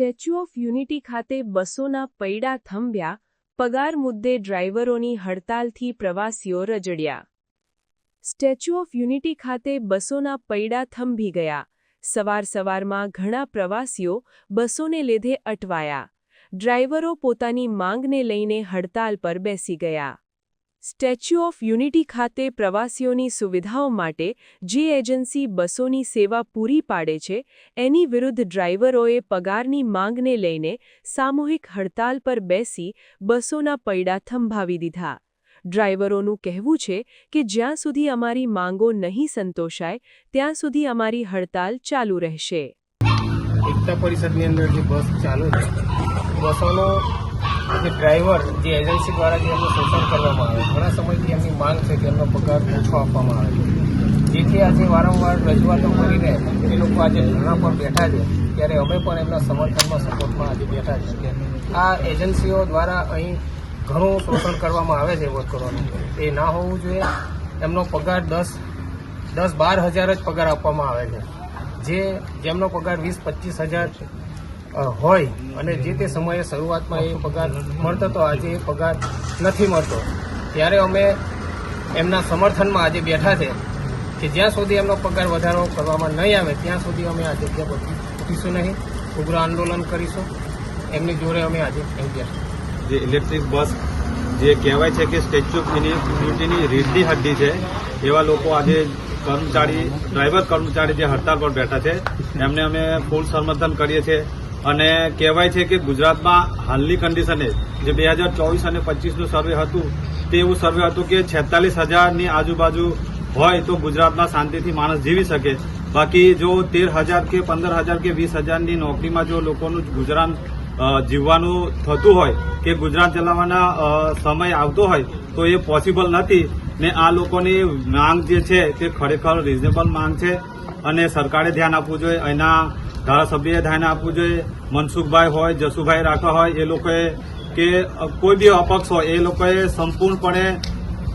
Statue of unity ખાતે બસોના પૈડા થંભ્યા, પગાર મુદ્દે ડ્રાઈવરોની હડતાલથી પ્રવાસીઓ રજડ્યા. સ્ટેચ્યુ ઓફ યુનિટી ખાતે બસોના પૈડા થંભી ગયા. સવાર સવારમાં ઘણા પ્રવાસીઓ બસોને લીધે અટવાયા. ડ્રાઈવરો પોતાની માંગને લઈને હડતાલ પર બેસી ગયા. સ્ટેચ્યુ ઓફ યુનિટી ખાતે પ્રવાસીઓની સુવિધાઓ માટે જે એજન્સી બસોની સેવા પૂરી પાડે છે, એની વિરુદ્ધ ડ્રાઈવરોએ પગારની માંગને લઈને સામૂહિક હડતાલ પર બેસી બસોના પૈડા થંભાવી દીધા. ડ્રાઈવરોનું કહેવું છે કે જ્યાં સુધી અમારી માંગો નહીં સંતોષાય, ત્યાં સુધી અમારી હડતાલ ચાલુ રહેશે. એકતા પરિષદની અંદર જે બસ ચાલુ છે, બસોનો જે ડ્રાઈવર જે એજન્સી દ્વારા જે એમનું શોષણ કરવામાં આવે, ઘણા સમયથી એમની માંગ છે કે એમનો પગાર ઓછો આપવામાં આવે છે. જેથી આજે વારંવાર રજૂઆતો કરીને એ લોકો આજે ધરણા પર બેઠા છે, ત્યારે અમે પણ એમના સમર્થનમાં, સપોર્ટમાં આજે બેઠા છે આ એજન્સીઓ દ્વારા અહીં ઘણું શોષણ કરવામાં આવે છે વર્કરોનું એ ના હોવું જોઈએ. એમનો પગાર દસ દસ બાર હજાર જ પગાર આપવામાં આવે છે. જે, જેમનો પગાર વીસ, પચીસ હજાર હોય અને જે તે સમયે શરૂઆતમાં એ પગાર મળતો હતો, આજે એ પગાર નથી મળતો. ત્યારે અમે એમના સમર્થનમાં આજે બેઠા છે કે જ્યાં સુધી એમનો પગાર વધારો કરવામાં નહીં આવે, ત્યાં સુધી અમે આ જગ્યા ઉઠીશું નહીં, ઉગ્ર આંદોલન કરીશું. એમની જોડે અમે આજે જે ઇલેક્ટ્રિક બસ જે કહેવાય છે કે સ્ટેચ્યુ ઓફ યુનિટીની રીઢની હડ્ડી છે, એવા લોકો આજે કર્મચારી, ડ્રાઈવર કર્મચારી જે હડતાળ પર બેઠા છે, એમને અમે ફૂલ સમર્થન કરીએ છીએ. અને કહેવાય છે કે ગુજરાતમાં હાલની કન્ડિશને જે બે હજાર ચોવીસ અને પચીસનું સર્વે હતું, તે એવું સર્વે હતું કે છેતાલીસ હજારની આજુબાજુ હોય તો ગુજરાતમાં શાંતિથી માણસ જીવી શકે. બાકી જો તેર હજાર કે પંદર હજાર કે વીસ હજારની નોકરીમાં જો લોકોનું ગુજરાન જીવવાનું થતું હોય કે ગુજરાન ચલાવવાના સમય આવતો હોય, તો એ પોસિબલ નથી. ને આ લોકોની માંગ જે છે તે ખરેખર રિઝનેબલ માંગ છે અને સરકારે ધ્યાન આપવું જોઈએ, એના ધારાસભ્યએ ધ્યાન આપવું જોઈએ. મનસુખભાઈ હોય, જસુભાઈ રાઠવા હોય, એ લોકોએ કે કોઈ બી અપક્ષ હોય, એ લોકોએ સંપૂર્ણપણે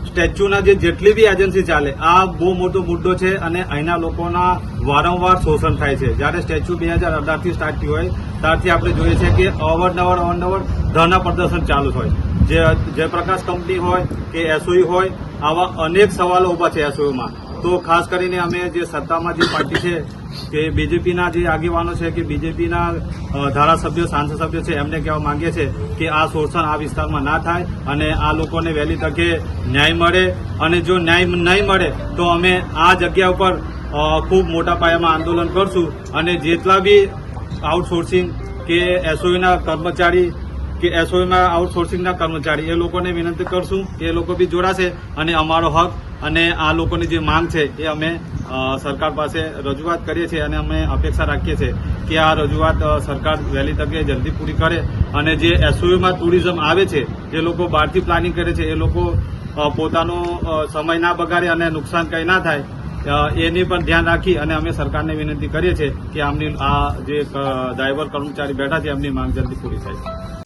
સ્ટેચ્યુના જે જેટલી બી એજન્સી ચાલે, આ બહુ મોટો મુદ્દો છે અને અહીંના લોકોના વારંવાર શોષણ થાય છે. જ્યારે સ્ટેચ્યુ બે હજાર અઢારથી સ્ટાર્ટ થયું હોય, ત્યારથી આપણે જોઈએ છીએ કે અવારનવાર અવારનવાર ધરના પ્રદર્શન ચાલુ હોય. જે જયપ્રકાશ કંપની હોય કે એસઓઈ હોય, આવા અનેક સવાલો ઊભા છે એસઓઈમાં તો ખાસ કરીને અમે જે સત્તામાં જે પાર્ટી છે, કે બીજેપીના જે આગેવાનો છે, કે બીજેપીના ધારાસભ્યો સાંસદ સભ્યો છે, એમને કહેવા માંગીએ છીએ કે આ શોષણ આ વિસ્તારમાં ના થાય અને આ લોકોને વહેલી તકે ન્યાય મળે અને જો ન્યાય નહીં મળે તો અમે આ જગ્યા ઉપર ખૂબ મોટા પાયામાં આંદોલન કરશું અને જેટલા બી આઉટસોર્સિંગ કે એસઓઈના કર્મચારી કે એસઓના આઉટસોર્સિંગના કર્મચારી. એ લોકોને વિનંતી કરશું, એ લોકો બી જોડાશે અને અમારો હક અને આ લોકોની જે માંગ છે એ અમે સરકાર પાસે રજૂઆત કરીએ છીએ અને અમે અપેક્ષા રાખીએ છીએ કે આ રજૂઆત સરકાર વહેલી તકે જલ્દી પૂરી કરે અને જે એસઓયુમાં ટુરિઝમ આવે છે, જે લોકો બહારથી પ્લાનિંગ કરે છે, એ લોકો પોતાનો સમય ના બગાડે અને નુકસાન કંઈ ના થાય એની પણ ધ્યાન રાખી અને અમે સરકારને વિનંતી કરીએ છીએ કે આમની, આ જે ડ્રાઈવર કર્મચારી બેઠા છે એમની માંગ જલ્દી પૂરી થાય.